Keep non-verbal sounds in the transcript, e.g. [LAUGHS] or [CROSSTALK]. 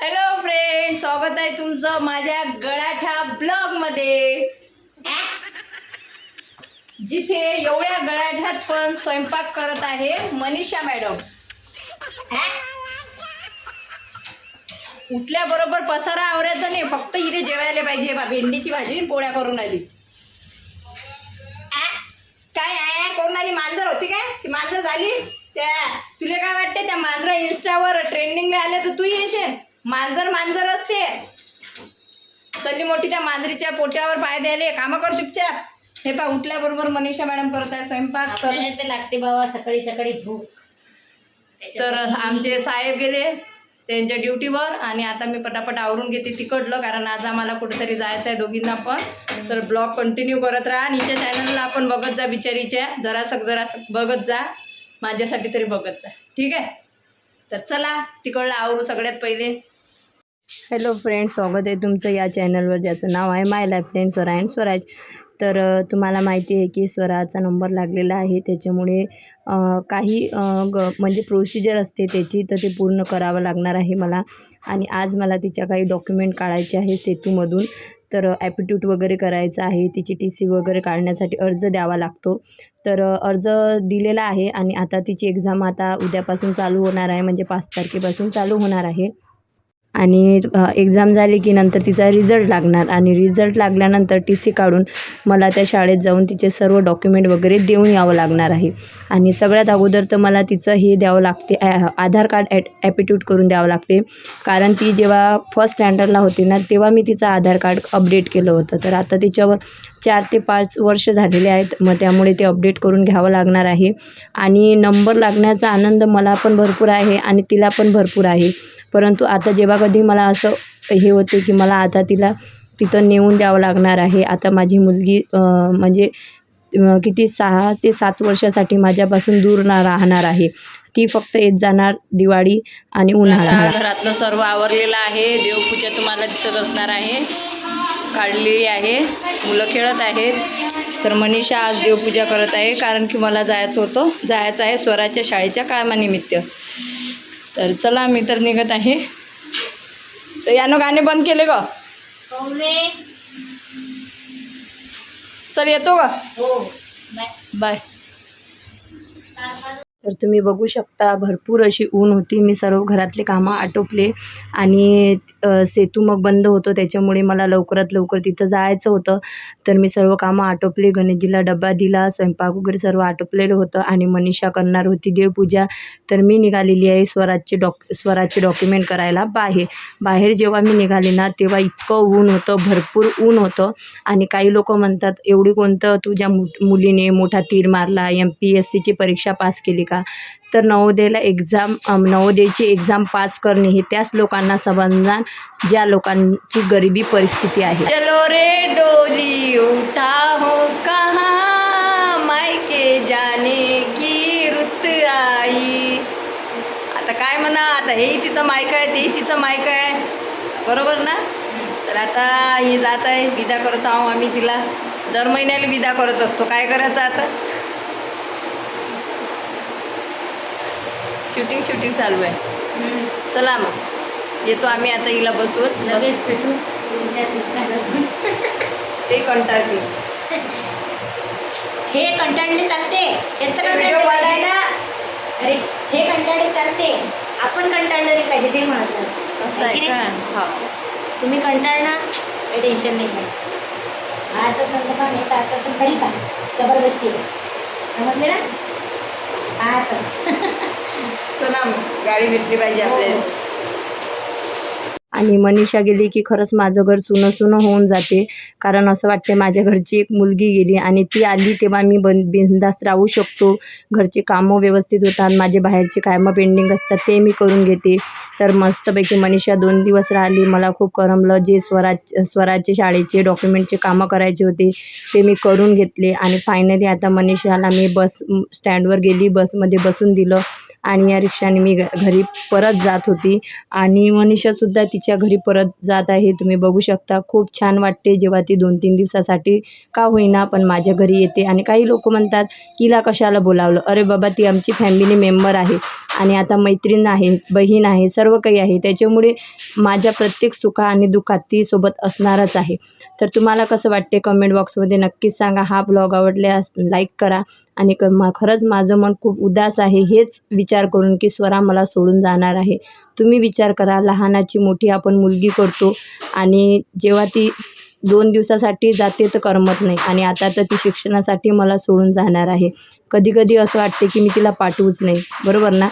Hello friend स्वागत आहे तुमचं माझ्या गळाठा ब्लॉगमध्ये. जिथे एवढ्या गळाठ्यात पण स्वयंपाक करत आहे मनीषा मॅडम. उठल्याबरोबर पसारा आवरायचा नाही फक्त इथे जेवायला पाहिजे. बा भेंडीची भाजी पोळ्या करून आली. आ? काय आहे करून आली? मांजर होती काय? ती मांजर झाली? त्या तुला काय वाटते त्या मांजरा इन्स्टावर ट्रेंडिंगला आल्या तर तू येशील? मांजर मांजर असते. चल्ली मोठी त्या मांजरीच्या पोट्यावर पाय द्यायले. कामं कर चुपचाप. हे पा उठल्याबरोबर मनीषा मॅडम करत आहे स्वयंपाक तर आपल्याला लागते बाबा सकाळी सकाळी भूक. तर आमचे साहेब गेले त्यांच्या ड्युटीवर आणि आता मी पटापट आवरून घेते तिकडलं कारण आज आम्हाला कुठेतरी जायचं आहे दोघींना पण. तर ब्लॉग कंटिन्यू करत राहा आणि हिच्या चॅनलला आपण बघत जा बिचारीच्या. जरासक जरासक बघत जा. माझ्यासाठी तरी बघत जा. ठीक आहे? तर चला तिकडलं आवरू सगळ्यात पहिले. हॅलो फ्रेंड स्वागत आहे तुमचं या चॅनलवर ज्याचं नाव आहे my life friend Swara and Swaraj. तर तुम्हाला माहिती आहे की स्वराचा नंबर लागलेला आहे. त्याच्यामुळे काही ग म्हणजे प्रोसिजर असते त्याची तर ते पूर्ण करावं लागणार आहे मला. आणि आज मला तिच्या काही डॉक्युमेंट काढायचे आहे सेतूमधून. तर ॲपिट्यूट वगैरे करायचं आहे. तिची टी सी वगैरे काढण्यासाठी अर्ज द्यावा लागतो. तर अर्ज दिलेला आहे आणि आता तिची एक्झाम आता उद्यापासून चालू होणार आहे. म्हणजे पाच तारखेपासून चालू होणार आहे. आणि एक्झाम झाली की नंतर तिचा रिझल्ट लागणार. आणि रिझल्ट लागल्यानंतर टी सी काढून मला त्या शाळेत जाऊन तिचे सर्व डॉक्युमेंट वगैरे देऊन यावं लागणार आहे. आणि सगळ्यात अगोदर तर मला तिचं हे द्यावं लागते ॲ आधार कार्ड ॲट ॲपिट्यूट करून द्यावं लागते. कारण ती जेव्हा फर्स्ट स्टँडर्डला होती ना तेव्हा मी तिचं आधार कार्ड अपडेट केलं होतं. तर आता तिच्यावर चार ते पाच वर्ष झालेले आहेत मग त्यामुळे ते अपडेट करून घ्यावं लागणार आहे. आणि नंबर लागण्याचा आनंद मला पण भरपूर आहे आणि तिला पण भरपूर आहे. परंतु आता जेव्हा कधी मला असं हे होते की मला आता तिला तिथं नेऊन द्यावं लागणार आहे. आता माझी मुलगी म्हणजे किती सहा ते सात वर्षासाठी माझ्यापासून दूर ना राहणार आहे. ती फक्त येत जाणार दिवाळी आणि उन्हाळा. घरातलं सर्व आवरलेलं आहे. देवपूजा तुम्हाला दिसत असणार आहे. काढलेली आहे. मुलं खेळत आहेत. तर मनीषा आज देवपूजा करत आहे कारण की मला जायचं होतं. जायचं आहे स्वराच्या शाळेच्या कामानिमित्त. तर चला मी तर निघत आहे. तर यानं गाणे बंद केले ग. चल येतो का हो. बाय. बाय. तर तुम्ही बघू शकता भरपूर अशी ऊन होती. मी सर्व घरातले कामं आटोपले आणि सेतू मग बंद होतो. त्याच्यामुळे मला लवकरात लवकर तिथं जायचं होतं. तर मी सर्व कामं आटोपले. गणेशजीला डबा दिला स्वयंपाक वगैरे सर्व आटोपलेलं होतं आणि मनीषा करणार होती देवपूजा. तर मी निघालेली आहे स्वराजचे डॉक स्वराजचे डॉक्युमेंट करायला बाहेर बाहेर जेव्हा मी निघाले ना तेव्हा इतकं ऊन होतं भरपूर ऊन होतं. आणि काही लोक म्हणतात एवढी कोणतं तुझ्या मु मुलीने मोठा तीर मारला एम पी एस सीची परीक्षा पास केली का? तर नवोदयला एक्झाम नवोदयची एक्झाम पास करणे हे त्याच लोकांना समजणार ज्या लोकांची गरिबी परिस्थिती आहे. चलो रे डोली उठा हो कहा मायके जाने की रुत आई. आता काय म्हणा आता हेही तिचं मायक आहे तेही तिचं मायक आहे. बरोबर ना? तर आता ही जात आहे विदा करत आहो आम्ही तिला. दर महिन्याला विदा करत असतो. काय करायचं आता? शूटिंग शूटिंग चालू आहे. चला मग. येतो आम्ही आता हिला बसवत बस लगेच भेटू ते कंटाळते हे कंटाळले चालते. हेच तर व्हिडिओ ना अरे हे कंटाळले चालते. आपण कंटाळलं नाही पाहिजे ते महत्वाचं असं आहे की? हा. तुम्ही कंटाळणार काही टेन्शन नाही काय आज असं तर पण येतं आज असं तरी पण जबरदस्ती समजले ना? हा [LAUGHS] चला मग गाडी भेटली पाहिजे आपल्याला. हो. आणि मनीषा गेली की खरंच माझं घर सुनं सुनं होऊन जाते. कारण असं वाटते माझ्या घरची एक मुलगी गेली आणि ती आली तेव्हा मी बन बिनधास्त राहू शकतो. घरचे कामं व्यवस्थित होतात माझे बाहेरचे कामं पेंडिंग असतात ते मी करून घेते. तर मस्तपैकी मनीषा दोन दिवस राहिली. मला खूप करमलं. जे स्वराज स्वराजचे शाळेचे डॉक्युमेंटचे कामं करायचे होते ते मी करून घेतले. आणि फायनली आता मनीषाला मी बस स्टँडवर गेली बसमध्ये बसून दिलं. आणि या रिक्षाने मी घ घरी परत जात होती. आणि मनीषासुद्धा तिच्या घरी परत जात आहे. तुम्ही बघू शकता खूप छान वाटते जेव्हा ती दोन तीन दिवसासाठी का होईना पण माझ्या घरी येते. आणि काही लोक म्हणतात हिला कशाला बोलावलं? अरे बाबा ती आमची फॅमिली मेंबर आहे. आणि आता मैत्रीण आहे बहीण आहे सर्व काही आहे. त्याच्यामुळे माझ्या प्रत्येक सुखा आणि दुःखात ती सोबत असणारच आहे. तर तुम्हाला कसं वाटते कमेंट बॉक्समध्ये नक्कीच सांगा. हा ब्लॉग आवडल्यास लाईक करा आणि क मा खरंच माझं मन खूप उदास आहे. हेच विचार करून की स्वरा मला सोडून जाणार आहे. तुम्ही विचार करा. लहानाची मोठी आपण मुलगी करतो आणि जेव्हा ती दोन दिवसासाठी जाते तर करमत नाही आणि आता तर ती शिक्षणासाठी मला सोडून जाणार आहे. कधी कधी असं वाटते की मी तिला पाठवूच नाही. बरोबर ना?